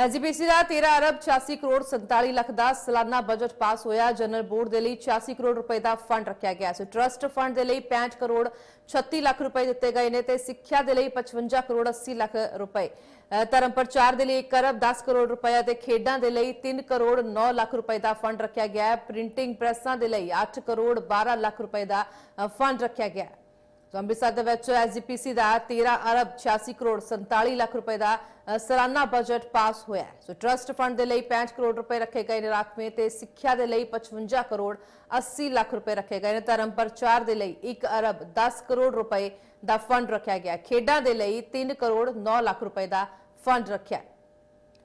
SGPC ਦਾ 13 ਅਰਬ 86 ਕਰੋੜ 47 ਲੱਖ ਦਾ ਸਾਲਾਨਾ ਬਜਟ ਪਾਸ ਹੋਇਆ। ਜਨਰਲ ਬੋਰਡ ਦੇ ਲਈ 86 ਕਰੋੜ ਰੁਪਏ ਦਾ ਫੰਡ ਰੱਖਿਆ ਗਿਆ ਸੀ। ਟਰਸਟ ਫੰਡ ਦੇ ਲਈ 65 ਕਰੋੜ 36 ਲੱਖ ਰੁਪਏ ਦਿੱਤੇ ਗਏ ਨੇ ਤੇ ਸਿੱਖਿਆ ਦੇ ਲਈ 55 ਕਰੋੜ 80 ਲੱਖ ਰੁਪਏ। ਧਰਮ ਪ੍ਰਚਾਰ ਦੇ ਲਈ 1 ਅਰਬ 10 ਕਰੋੜ ਰੁਪਏ ਤੇ ਖੇਡਾਂ ਦੇ ਲਈ 3 ਕਰੋੜ 9 ਲੱਖ ਰੁਪਏ ਦਾ ਫੰਡ ਰੱਖਿਆ ਗਿਆ ਹੈ। ਪ੍ਰਿੰਟਿੰਗ ਪ੍ਰੈਸਾਂ ਦੇ ਲਈ 8 ਕਰੋੜ 12 ਲੱਖ ਰੁਪਏ ਦਾ ਫੰਡ ਰੱਖਿਆ ਗਿਆ ਹੈ। ਅੰਮ੍ਰਿਤਸਰ ਦੇ ਵਿੱਚ ਐਸਜੀਪੀਸੀ ਦਾ 13 ਅਰਬ 86 ਕਰੋੜ 47 ਲੱਖ ਰੁਪਏ ਦਾ ਅ, ਸਾਲਾਨਾ ਬਜਟ ਪਾਸ ਹੋਇਆ ਸੋ ਟਰਸਟ ਫੰਡ ਦੇ ਲਈ 65 ਕਰੋੜ ਰੁਪਏ ਰੱਖੇ ਗਏ ਨੇ ਰਾਖਵੇਂ ਤੇ ਸਿੱਖਿਆ ਦੇ ਲਈ 55 ਕਰੋੜ 80 ਲੱਖ ਰੁਪਏ ਰੱਖੇ ਗਏ ਨੇ। ਧਰਮ ਪ੍ਰਚਾਰ ਦੇ ਲਈ 1 ਅਰਬ 10 ਕਰੋੜ ਰੁਪਏ ਦਾ ਫੰਡ ਰੱਖਿਆ ਗਿਆ ਖੇਡਾਂ ਦੇ ਲਈ 3 ਕਰੋੜ 9 ਲੱਖ ਰੁਪਏ ਦਾ ਫੰਡ ਰੱਖਿਆ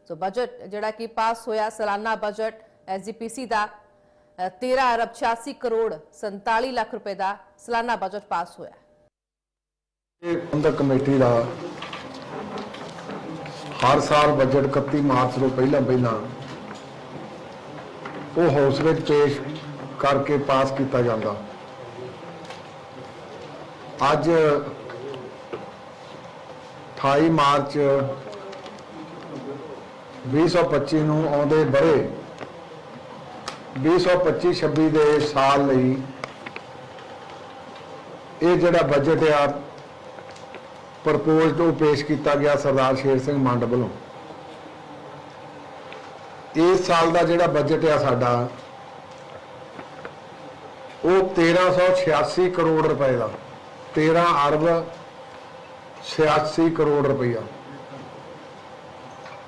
ਸੋ ਬਜਟ ਜਿਹੜਾ ਕਿ ਪਾਸ ਹੋਇਆ ਸਾਲਾਨਾ ਬਜਟ ਐਸਜੀਪੀਸੀ ਦਾ ਅ, 13 ਅਰਬ 86 ਕਰੋੜ 47 ਲੱਖ ਰੁਪਏ ਦਾ ਸਾਲਾਨਾ ਬਜਟ ਪਾਸ ਹੋਇਆ ਇਹ ਪ੍ਰਬੰਧਕ ਕਮੇਟੀ ਦਾ ਹਰ ਸਾਲ ਬਜਟ 31 ਮਾਰਚ ਤੋਂ ਪਹਿਲਾਂ ਪਹਿਲਾਂ ਉਹ ਹਾਊਸ ਵਿੱਚ ਪੇਸ਼ ਕਰਕੇ ਪਾਸ ਕੀਤਾ ਜਾਂਦਾ। ਅੱਜ 28 ਮਾਰਚ 2025 ਨੂੰ ਆਉਂਦੇ ਬਰੇ 2025-26 ਦੇ ਸਾਲ ਲਈ ਇਹ ਜਿਹੜਾ ਬਜਟ ਆ ਪ੍ਰਪੋਜ਼ਡ ਉਹ ਪੇਸ਼ ਕੀਤਾ ਗਿਆ ਸਰਦਾਰ ਸ਼ੇਰ ਸਿੰਘ ਮੰਡ ਵੱਲੋਂ। ਇਸ ਸਾਲ ਦਾ ਜਿਹੜਾ ਬਜਟ ਆ ਸਾਡਾ, ਉਹ 1386 ਕਰੋੜ ਰੁਪਏ ਦਾ। 13 ਅਰਬ 86 ਕਰੋੜ ਰੁਪਈਆ।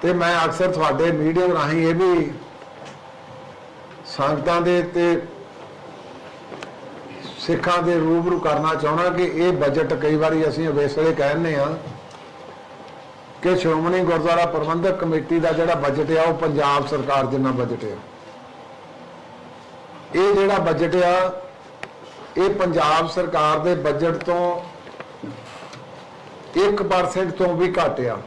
ਤੇ ਮੈਂ ਅਕਸਰ ਤੁਹਾਡੇ ਮੀਡੀਆ ਰਾਹੀਂ ਇਹ ਵੀ ਸੰਗਤਾਂ ਦੇ ਤੇ ਸਿੱਖਾਂ ਦੇ ਰੂਬਰੂ ਕਰਨਾ ਚਾਹੁੰਦਾ ਕਿ ਇਹ ਬਜਟ ਕਈ ਵਾਰੀ ਅਸੀਂ ਅਵੇਸਲੇ ਕਹਿੰਦੇ ਆ ਕਿ ਸ਼੍ਰੋਮਣੀ ਗੁਰਦੁਆਰਾ ਪ੍ਰਬੰਧਕ ਕਮੇਟੀ ਦਾ ਜਿਹੜਾ ਬਜਟ ਆ, ਉਹ ਪੰਜਾਬ ਸਰਕਾਰ ਜਿੰਨਾ ਬਜਟ ਆ। ਇਹ ਜਿਹੜਾ ਬਜਟ ਆ, ਇਹ ਪੰਜਾਬ ਸਰਕਾਰ ਦੇ ਬਜਟ ਤੋਂ 1% ਤੋਂ ਵੀ ਘੱਟ ਆ।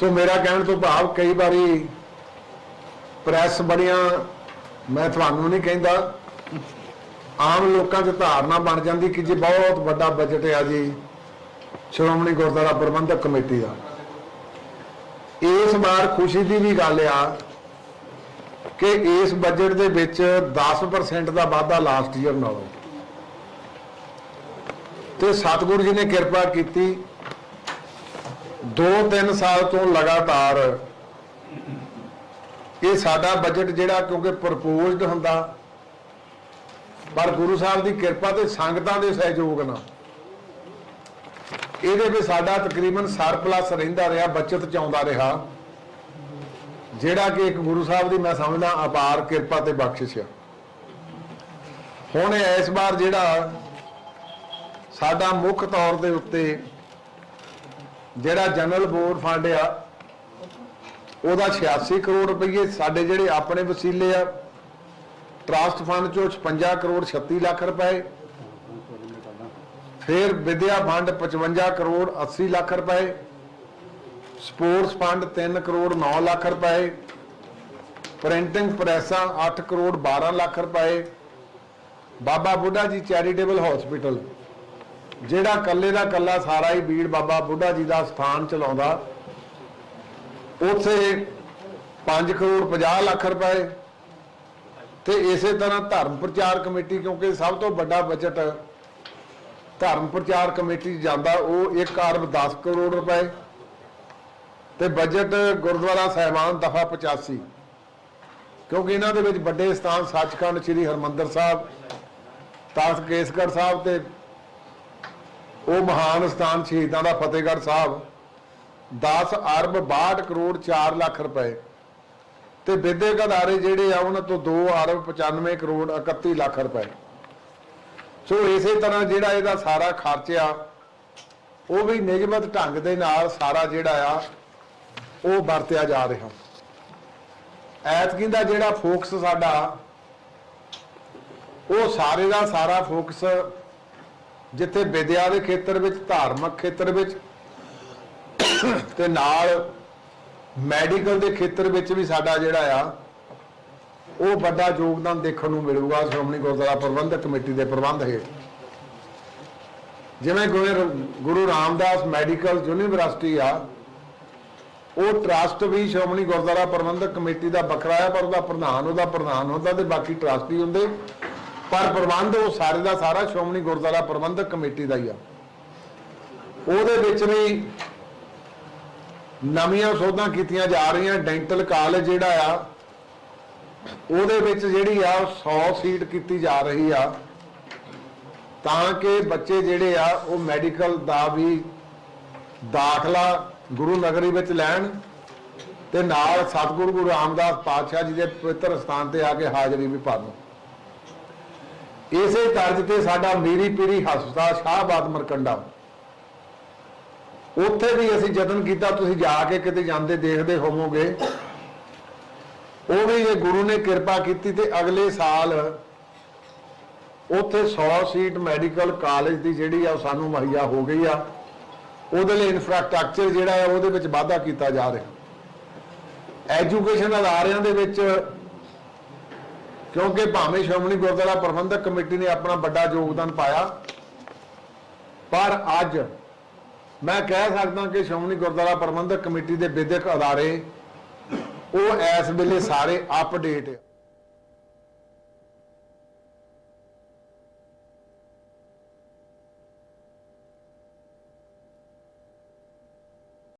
ਸੋ ਮੇਰਾ ਕਹਿਣ ਤੋਂ ਭਾਵ ਕਈ ਵਾਰੀ ਪ੍ਰੈਸ ਬੜੀਆਂ, ਮੈਂ ਤੁਹਾਨੂੰ ਨਹੀਂ ਕਹਿੰਦਾ ਆਮ ਲੋਕਾਂ 'ਚ ਧਾਰਨਾ ਬਣ ਜਾਂਦੀ ਕਿ ਜੀ ਬਹੁਤ ਵੱਡਾ ਬਜਟ ਹੈ ਜੀ, ਸ਼੍ਰੋਮਣੀ ਗੁਰਦੁਆਰਾ ਪ੍ਰਬੰਧਕ ਕਮੇਟੀ ਦਾ। ਇਸ ਵਾਰ ਖੁਸ਼ੀ ਦੀ ਵੀ ਗੱਲ ਆ ਕਿ ਇਸ ਬਜਟ ਦੇ ਵਿੱਚ 10% ਦਾ ਵਾਧਾ ਲਾਸਟ ਈਅਰ ਨਾਲੋਂ। ਤੇ ਸਤਿਗੁਰੂ ਜੀ ਨੇ ਕਿਰਪਾ ਕੀਤੀ 2-3 ਸਾਲ ਤੋਂ ਲਗਾਤਾਰ ਇਹ ਸਾਡਾ ਬਜਟ ਜਿਹੜਾ ਕਿਉਂਕਿ ਪ੍ਰਪੋਜ਼ਡ ਹੁੰਦਾ ਪਰ ਗੁਰੂ ਸਾਹਿਬ ਦੀ ਕਿਰਪਾ ਤੇ ਸੰਗਤਾਂ ਦੇ ਸਹਿਯੋਗ ਨਾਲ। ਇਹਦੇ ਵਿੱਚ ਸਾਡਾ ਤਕਰੀਬਨ ਸਰਪਲਸ ਰਹਿੰਦਾ ਰਿਹਾ, ਬਚਤ ਚ ਆਉਂਦਾ ਰਿਹਾ। ਜਿਹੜਾ ਕਿ ਇੱਕ ਗੁਰੂ ਸਾਹਿਬ ਦੀ ਮੈਂ ਸਮਝਦਾ ਅਪਾਰ ਕਿਰਪਾ ਤੇ ਬਖਸ਼ਿਸ਼ ਆ। ਹੁਣ ਇਸ ਵਾਰ ਜਿਹੜਾ ਸਾਡਾ ਮੁੱਖ ਤੌਰ ਦੇ ਉੱਤੇ ਜਿਹੜਾ ਜਨਰਲ ਬੋਰਡ ਫੰਡ ਆ, ਉਹਦਾ 86 ਕਰੋੜ ਰੁਪਏ ਸਾਡੇ ਜਿਹੜੇ ਆਪਣੇ ਵਸੀਲੇ ਆ ਟਰਸਟ ਫੰਡ ਚੋਂ 56 ਕਰੋੜ 36 ਲੱਖ ਰੁਪਏ, ਫਿਰ ਵਿਦਿਆ ਫੰਡ 55 ਕਰੋੜ 80 ਲੱਖ ਰੁਪਏ, ਸਪੋਰਟਸ ਫੰਡ 3 ਕਰੋੜ 9 ਲੱਖ ਰੁਪਏ, ਪ੍ਰਿੰਟਿੰਗ ਪ੍ਰੈਸਾਂ 8 ਕਰੋੜ 12 ਲੱਖ ਰੁਪਏ, ਬਾਬਾ ਬੁੱਢਾ ਜੀ ਚੈਰੀਟੇਬਲ ਹਸਪੀਟਲ, ਜਿਹੜਾ ਕੱਲੇ ਦਾ ਕੱਲਾ ਸਾਰਾ ਹੀ ਬੀੜ ਬਾਬਾ ਬੁੱਢਾ ਜੀ ਦਾ ਸਥਾਨ ਚਲਾਉਂਦਾ, ਉੱਥੇ 5 ਕਰੋੜ 50 ਲੱਖ ਰੁਪਏ ਤੇ ਇਸੇ ਤਰ੍ਹਾਂ ਧਰਮ ਪ੍ਰਚਾਰ ਕਮੇਟੀ, ਕਿਉਂਕਿ ਸਭ ਤੋਂ ਵੱਡਾ ਬਜਟ ਧਰਮ ਪ੍ਰਚਾਰ ਕਮੇਟੀ 'ਚ ਜਾਂਦਾ, ਉਹ 1 ਅਰਬ 10 ਕਰੋੜ ਰੁਪਏ ਤੇ ਬਜਟ ਗੁਰਦੁਆਰਾ ਸਾਹਿਬਾਨ ਦਫਾ 85 ਕਿਉਂਕਿ ਇਹਨਾਂ ਦੇ ਵਿੱਚ ਵੱਡੇ ਸਥਾਨ ਸੱਚਖੰਡ ਸ੍ਰੀ ਹਰਮੰਦਰ ਸਾਹਿਬ, ਤਖਤ ਕੇਸਗੜ੍ਹ ਸਾਹਿਬ ਤੇ ਉਹ ਮਹਾਨ ਸਥਾਨ ਸ਼ਹੀਦਾਂ ਦਾ ਫਤਿਹਗੜ੍ਹ ਸਾਹਿਬ 10 ਅਰਬ 62 ਕਰੋੜ 4 ਲੱਖ ਰੁਪਏ। ਤੇ ਵਿਦਿਅਕ ਅਦਾਰੇ ਜਿਹੜੇ ਆ ਉਹਨਾਂ ਤੋਂ 2 ਅਰਬ 95 ਕਰੋੜ 31 ਲੱਖ ਰੁਪਏ। ਸੋ ਇਸੇ ਤਰ੍ਹਾਂ ਜਿਹੜਾ ਇਹਦਾ ਸਾਰਾ ਖਰਚ ਆ, ਉਹ ਵੀ ਨਿਯਮਤ ਢੰਗ ਦੇ ਨਾਲ ਸਾਰਾ ਜਿਹੜਾ ਆ, ਉਹ ਵਰਤਿਆ ਜਾ ਰਿਹਾ। ਐਤਕੀ ਦਾ ਜਿਹੜਾ ਫੋਕਸ ਸਾਡਾ, ਉਹ ਸਾਰੇ ਦਾ ਸਾਰਾ ਫੋਕਸ ਜਿੱਥੇ ਵਿਦਿਆ ਦੇ ਖੇਤਰ ਵਿੱਚ, ਧਾਰਮਿਕ ਖੇਤਰ ਵਿੱਚ ਤੇ ਨਾਲ ਮੈਡੀਕਲ ਦੇ ਖੇਤਰ ਵਿੱਚ ਵੀ ਸਾਡਾ ਜਿਹੜਾ ਆ, ਉਹ ਵੱਡਾ ਯੋਗਦਾਨ ਦੇਖਣ ਨੂੰ ਮਿਲੂਗਾ ਸ਼੍ਰੋਮਣੀ ਗੁਰਦੁਆਰਾ ਪ੍ਰਬੰਧਕ ਕਮੇਟੀ ਦੇ ਪ੍ਰਬੰਧ ਹੇਠ। ਜਿਵੇਂ ਗੁਰੂ ਰਾਮਦਾਸ ਮੈਡੀਕਲ ਯੂਨੀਵਰਸਿਟੀ ਆ, ਉਹ ਟਰਸਟ ਵੀ ਸ਼੍ਰੋਮਣੀ ਗੁਰਦੁਆਰਾ ਪ੍ਰਬੰਧਕ ਕਮੇਟੀ ਦਾ ਵੱਖਰਾ ਆ, ਪਰ ਉਹਦਾ ਪ੍ਰਧਾਨ ਉਹਦਾ ਪ੍ਰਧਾਨ ਹੁੰਦਾ ਤੇ ਬਾਕੀ ਟਰਸਟੀ ਹੁੰਦੇ। ਪਰ ਪ੍ਰਬੰਧ ਉਹ ਸਾਰੇ ਦਾ ਸਾਰਾ ਸ਼੍ਰੋਮਣੀ ਗੁਰਦੁਆਰਾ ਪ੍ਰਬੰਧਕ ਕਮੇਟੀ ਦਾ ਹੀ ਆ। ਉਹਦੇ ਵਿੱਚ ਵੀ ਨਵੀਆਂ ਸੋਧਾਂ ਕੀਤੀਆਂ ਜਾ ਰਹੀਆਂ, ਡੈਂਟਲ ਕਾਲਜ ਜਿਹੜਾ ਆ, ਉਹਦੇ ਵਿੱਚ ਜਿਹੜੀ ਆ 100 ਸੀਟ ਕੀਤੀ ਜਾ ਰਹੀ ਆ। ਤਾਂ ਕਿ ਬੱਚੇ ਜਿਹੜੇ ਆ, ਉਹ ਮੈਡੀਕਲ ਦਾ ਵੀ ਦਾਖਲਾ ਗੁਰੂ ਨਗਰੀ ਵਿੱਚ ਲੈਣ ਤੇ ਨਾਲ ਸਤਿਗੁਰੂ ਗੁਰੂ ਰਾਮਦਾਸ ਪਾਤਸ਼ਾਹ ਜੀ ਦੇ ਪਵਿੱਤਰ ਸਥਾਨ ਤੇ ਆ ਕੇ ਹਾਜ਼ਰੀ ਵੀ ਭਰਨ। ਇਸੇ ਤਰਜ਼ ਤੇ ਸਾਡਾ ਮੀਰੀ ਪੀਰੀ ਹਸਪਤਾਲ ਸ਼ਾਹਬਾਦ ਮਰਕੰਡਾ ਉੱਥੇ ਵੀ ਅਸੀਂ ਯਤਨ ਕੀਤਾ, ਤੁਸੀਂ ਜਾ ਕੇ ਕਿਤੇ ਜਾਂਦੇ, ਦੇਖਦੇ ਹੋਵੋਗੇ। ਉਹ ਵੀ ਜੇ ਗੁਰੂ ਨੇ ਕਿਰਪਾ ਕੀਤੀ ਤੇ ਅਗਲੇ ਸਾਲ ਉੱਥੇ 100 ਸੀਟ ਮੈਡੀਕਲ ਕਾਲਜ ਦੀ ਜਿਹੜੀ ਆ ਉਹ ਸਾਨੂੰ ਮੁਹੱਈਆ ਹੋ ਗਈ ਆ। ਉਹਦੇ ਲਈ ਇਨਫਰਾਸਟ੍ਰਕਚਰ ਜਿਹੜਾ ਹੈ ਉਹਦੇ ਵਿੱਚ ਵਾਧਾ ਕੀਤਾ ਜਾ ਰਿਹਾ। ਐਜੂਕੇਸ਼ਨ ਅਦਾਰਿਆਂ ਦੇ ਵਿੱਚ ਕਿਉਂਕਿ ਭਾਵੇਂ ਸ਼੍ਰੋਮਣੀ ਗੁਰਦੁਆਰਾ ਪ੍ਰਬੰਧਕ ਕਮੇਟੀ ਨੇ ਆਪਣਾ ਵੱਡਾ ਯੋਗਦਾਨ ਪਾਇਆ, ਪਰ ਅੱਜ ਮੈਂ ਕਹਿ ਸਕਦਾ ਕਿ ਸ਼੍ਰੋਮਣੀ ਗੁਰਦੁਆਰਾ ਪ੍ਰਬੰਧਕ ਕਮੇਟੀ ਦੇ ਵਿਦਿਅਕ ਅਦਾਰੇ ਉਹ ਇਸ ਵੇਲੇ ਸਾਰੇ ਅਪਡੇਟ